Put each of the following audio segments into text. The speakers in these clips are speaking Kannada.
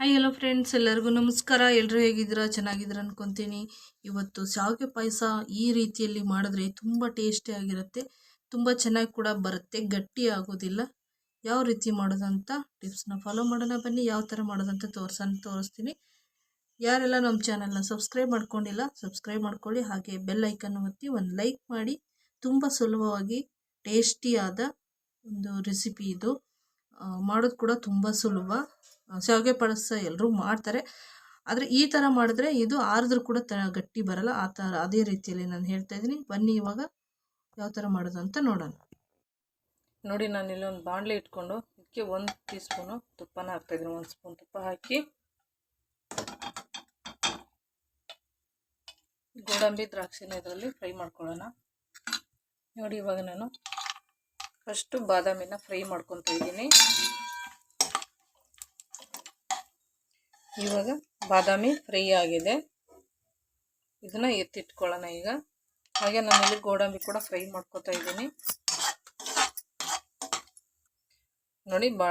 ಹಾಯ್ ಹಲೋ ಫ್ರೆಂಡ್ಸ್ ಎಲ್ಲರಿಗೂ ನಮಸ್ಕಾರ. ಎಲ್ಲರೂ ಹೇಗಿದ್ದೀರಾ? ಚೆನ್ನಾಗಿದ್ದೀರಾ ಅಂದ್ಕೊತೀನಿ ಇವತ್ತು ಶಾವಿಗೆ ಪಾಯಸ ಈ ರೀತಿಯಲ್ಲಿ ಮಾಡಿದ್ರೆ ತುಂಬ ಟೇಸ್ಟಿಯಾಗಿರುತ್ತೆ ತುಂಬ ಚೆನ್ನಾಗಿ ಕೂಡ ಬರುತ್ತೆ. ಗಟ್ಟಿ ಆಗೋದಿಲ್ಲ. ಯಾವ ರೀತಿ ಮಾಡೋದಂತ ಟಿಪ್ಸ್ನ ಫಾಲೋ ಮಾಡೋಣ ಬನ್ನಿ. ಯಾವ ಥರ ಮಾಡೋದಂತ ತೋರ್ಸನ್, ತೋರಿಸ್ತೀನಿ. ಯಾರೆಲ್ಲ ನಮ್ಮ ಚಾನಲ್ನ ಸಬ್ಸ್ಕ್ರೈಬ್ ಮಾಡ್ಕೊಂಡಿಲ್ಲ ಸಬ್ಸ್ಕ್ರೈಬ್ ಮಾಡ್ಕೊಳ್ಳಿ. ಹಾಗೆ ಬೆಲ್ ಐಕನ್ ಒತ್ತಿ ಒಂದು ಲೈಕ್ ಮಾಡಿ. ತುಂಬ ಸುಲಭವಾಗಿ ಟೇಸ್ಟಿಯಾದ ಒಂದು ರೆಸಿಪಿ ಇದು. ಮಾಡೋದು ಕೂಡ ತುಂಬ ಸುಲಭ. ಶಾವಿಗೆ ಪಾಯಸ ಎಲ್ಲರೂ ಮಾಡ್ತಾರೆ. ಆದರೆ ಈ ಥರ ಮಾಡಿದ್ರೆ ಇದು ಆರಿದ್ರೂ ಕೂಡ ತ ಗಟ್ಟಿ ಬರಲ್ಲ. ಆ ಥರ ಅದೇ ರೀತಿಯಲ್ಲಿ ನಾನು ಹೇಳ್ತಾ ಇದ್ದೀನಿ. ಬನ್ನಿ ಇವಾಗ ಯಾವ ಥರ ಮಾಡೋದು ಅಂತ ನೋಡೋಣ. ನೋಡಿ, ನಾನು ಇಲ್ಲೊಂದು ಬಾಣಲೆ ಇಟ್ಕೊಂಡು ಇದಕ್ಕೆ ಒಂದು ಟೀ ಸ್ಪೂನು ತುಪ್ಪನ ಹಾಕ್ತಾಯಿದ್ದೀನಿ. ಒಂದು ಸ್ಪೂನ್ ತುಪ್ಪ ಹಾಕಿ ಗೋಡಂಬಿ, ದ್ರಾಕ್ಷಿನ ಇದರಲ್ಲಿ ಫ್ರೈ ಮಾಡ್ಕೊಳ್ಳೋಣ. ನೋಡಿ, ಇವಾಗ ನಾನು ಫಸ್ಟು ಬಾದಾಮಿನ ಫ್ರೈ ಮಾಡ್ಕೊತಾ ಇದ್ದೀನಿ. ಇವಾಗ ಬಾದಾಮಿ ಫ್ರೈ ಆಗಿದೆ. ಇದನ್ನ ಎತ್ತಿಟ್ಕೊಳ್ಳೋಣ ಈಗ. ಹಾಗೆ ನಾನಿಲ್ಲಿ ಗೋಡಂಬಿ ಕೂಡ ಫ್ರೈ ಮಾಡ್ಕೊತಾ ಇದ್ದೀನಿ. ನೋಡಿ ಬಾ,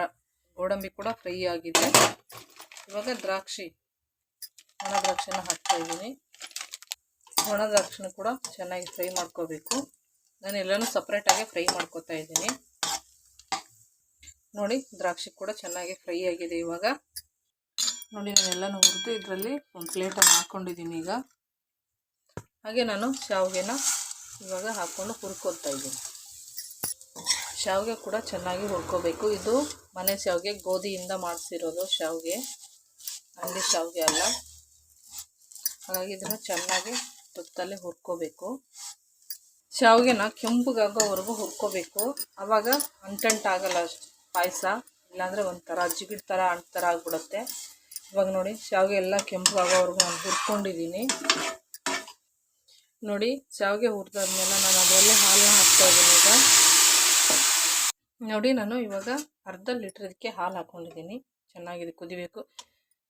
ಗೋಡಂಬಿ ಕೂಡ ಫ್ರೈ ಆಗಿದೆ. ಇವಾಗ ದ್ರಾಕ್ಷಿ, ಒಣ ದ್ರಾಕ್ಷಿನ ಹಾಕ್ತಾ ಇದ್ದೀನಿ. ಒಣ ದ್ರಾಕ್ಷಿನ ಕೂಡ ಚೆನ್ನಾಗಿ ಫ್ರೈ ಮಾಡ್ಕೋಬೇಕು. ನಾನು ಎಲ್ಲನೂ ಸಪ್ರೇಟಾಗಿ ಫ್ರೈ ಮಾಡ್ಕೊತಾ ಇದ್ದೀನಿ. ನೋಡಿ ದ್ರಾಕ್ಷಿ ಕೂಡ ಚೆನ್ನಾಗಿ ಫ್ರೈ ಆಗಿದೆ ಇವಾಗ. ನೋಡಿ ನಾನು ಎಲ್ಲನೂ ಹುರಿದು ಇದರಲ್ಲಿ ಒಂದು ಪ್ಲೇಟನ್ನು ಹಾಕ್ಕೊಂಡಿದ್ದೀನಿ ಈಗ. ಹಾಗೆ ನಾನು ಶಾವಿಗೆನ ಇವಾಗ ಹಾಕ್ಕೊಂಡು ಹುರ್ಕೊಳ್ತಾ ಇದ್ದೀನಿ. ಶಾವಿಗೆ ಕೂಡ ಚೆನ್ನಾಗಿ ಹುರ್ಕೋಬೇಕು. ಇದು ಮನೆ ಶಾವಿಗೆ, ಗೋಧಿಯಿಂದ ಮಾಡಿಸಿರೋದು ಶಾವಿಗೆ. ಅಂಗಡಿ ಶಾವಿಗೆ ಅಲ್ಲ. ಹಾಗಾಗಿ ಇದನ್ನು ಚೆನ್ನಾಗಿ ತುಪ್ಪದಲ್ಲೇ ಹುರ್ಕೋಬೇಕು. ಶಾವಿಗೆನ ಕೆಂಪಗಾಗೋವರೆಗೂ ಹುರ್ಕೋಬೇಕು. ಆವಾಗ ಅಂಟಂಟಾಗಲ್ಲ ಪಾಯಸ. ಇಲ್ಲಾಂದರೆ ಒಂಥರ ಜಿಗಿಡ್ ಥರ ಅಂಟ್ ಥರ ಆಗಿಬಿಡುತ್ತೆ. ಇವಾಗ ನೋಡಿ, ಶಾವಿಗೆ ಎಲ್ಲ ಕೆಂಪಗಾಗೋವರೆಗೂ ನಾನು ಹುರ್ಕೊಂಡಿದ್ದೀನಿ. ನೋಡಿ, ಶಾವಿಗೆ ಹುರಿದಾದ್ಮೇಲೆ ನಾನು ಅದರಲ್ಲೇ ಹಾಲನ್ನ ಹಾಕ್ತಾ ಇದ್ದೀನಿ ಈಗ. ನೋಡಿ, ನಾನು ಇವಾಗ ಅರ್ಧ ಲೀಟ್ರ್ ಇದಕ್ಕೆ ಹಾಲು ಹಾಕ್ಕೊಂಡಿದ್ದೀನಿ ಚೆನ್ನಾಗಿದೆ, ಕುದಿಬೇಕು.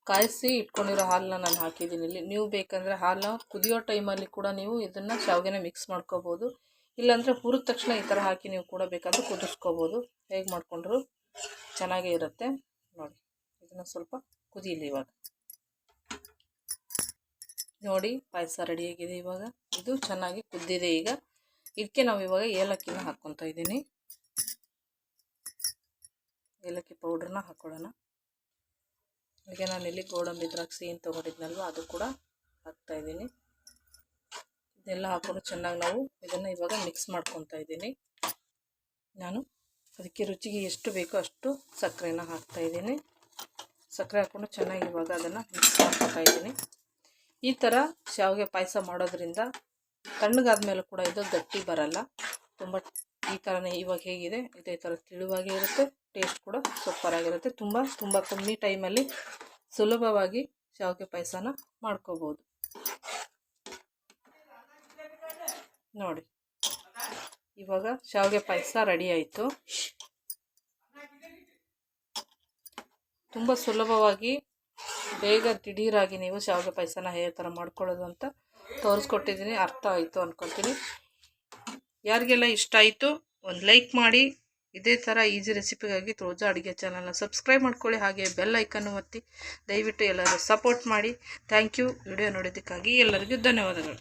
ಕಾಯಿಸಿ ಇಟ್ಕೊಂಡಿರೋ ಹಾಲನ್ನ ನಾನು ಹಾಕಿದ್ದೀನಿ ಇಲ್ಲಿ. ನೀವು ಬೇಕಂದರೆ ಹಾಲು ಕುದಿಯೋ ಟೈಮಲ್ಲಿ ಕೂಡ ನೀವು ಇದನ್ನು ಶಾವಿಗೆನ ಮಿಕ್ಸ್ ಮಾಡ್ಕೋಬೋದು. ಇಲ್ಲಾಂದರೆ ಹುರಿದ ತಕ್ಷಣ ಈ ಥರ ಹಾಕಿ ನೀವು ಕೂಡ ಬೇಕಾದರೆ ಕುದಿಸ್ಕೋಬೋದು. ಹೇಗೆ ಮಾಡಿಕೊಂಡ್ರು ಚೆನ್ನಾಗೇ ಇರುತ್ತೆ. ನೋಡಿ, ಇದನ್ನು ಸ್ವಲ್ಪ ಕುದೀಲಿ ಇವಾಗ. ನೋಡಿ ಪಾಯಸ ರೆಡಿಯಾಗಿದೆ ಇವಾಗ. ಇದು ಚೆನ್ನಾಗಿ ಕುದ್ದಿದೆ ಈಗ. ಇದಕ್ಕೆ ನಾವು ಇವಾಗ ಏಲಕ್ಕಿನ ಹಾಕ್ಕೊತಾ ಇದ್ದೀನಿ. ಏಲಕ್ಕಿ ಪೌಡ್ರನ್ನ ಹಾಕ್ಕೊಳ್ಳೋಣ ನಾನು ಇಲ್ಲಿ ಗೋಡಂಬಿ ದ್ರಾಕ್ಷಿ ಏನು ತೊಗೊಂಡಿದ್ನಲ್ವ ಅದು ಕೂಡ ಹಾಕ್ತಾ ಇದ್ದೀನಿ. ಇದೆಲ್ಲ ಹಾಕೊಂಡು ಚೆನ್ನಾಗಿ ನಾವು ಇದನ್ನು ಇವಾಗ ಮಿಕ್ಸ್ ಮಾಡ್ಕೊತಾ ಇದ್ದೀನಿ. ನಾನು ಅದಕ್ಕೆ ರುಚಿಗೆ ಎಷ್ಟು ಬೇಕೋ ಅಷ್ಟು ಸಕ್ಕರೆನ ಹಾಕ್ತಾಯಿದ್ದೀನಿ ಸಕ್ಕರೆ ಹಾಕ್ಕೊಂಡು ಚೆನ್ನಾಗಿ ಇವಾಗ ಅದನ್ನು ಮಿಕ್ಸ್ ಮಾಡ್ಕೊತಾ ಇದ್ದೀನಿ. ಈ ಥರ ಶಾವಿಗೆ ಪಾಯಸ ಮಾಡೋದ್ರಿಂದ ತಣ್ಣಗಾದ ಮೇಲೆ ಕೂಡ ಇದು ಗಟ್ಟಿ ಬರಲ್ಲ. ತುಂಬ ಈ ಥರನೇ ಇವಾಗ ಹೇಗಿದೆ, ಇದೇ ಥರ ತಿಳುವಾಗೇ ಇರುತ್ತೆ, ಟೇಸ್ಟ್ ಕೂಡ ಸೂಪರಾಗಿರುತ್ತೆ ತುಂಬ ತುಂಬ ಕಮ್ಮಿ ಟೈಮಲ್ಲಿ ಸುಲಭವಾಗಿ ಶಾವಿಗೆ ಪಾಯಸನ ಮಾಡ್ಕೋಬೋದು. ನೋಡಿ, ಇವಾಗ ಶಾವಿಗೆ ಪಾಯಸ ರೆಡಿ ಆಯಿತು. ತುಂಬ ಸುಲಭವಾಗಿ ಬೇಗ ದಿಢೀರಾಗಿ ನೀವು ಶಾವಿಗೆ ಪಾಯಸನ ಹೇಗೆ ಥರ ಮಾಡ್ಕೊಳ್ಳೋದು ಅಂತ ತೋರಿಸ್ಕೊಟ್ಟಿದ್ದೀನಿ. ಅರ್ಥ ಆಯಿತು ಅಂದ್ಕೊಳ್ತೀನಿ ಯಾರಿಗೆಲ್ಲ ಇಷ್ಟ ಆಯಿತು ಒಂದು ಲೈಕ್ ಮಾಡಿ. ಇದೇ ಥರ ಈಸಿ ರೆಸಿಪಿಗಾಗಿ ರೋಜಾ ಅಡುಗೆ ಚಾನಲ್ನ ಸಬ್ಸ್ಕ್ರೈಬ್ ಮಾಡ್ಕೊಳ್ಳಿ. ಹಾಗೆ ಬೆಲ್ ಐಕನ್ನು ಒತ್ತಿ ದಯವಿಟ್ಟು ಎಲ್ಲರೂ ಸಪೋರ್ಟ್ ಮಾಡಿ. Thank you. ವಿಡಿಯೋ ನೋಡೋದಕ್ಕಾಗಿ ಎಲ್ಲರಿಗೂ ಧನ್ಯವಾದಗಳು.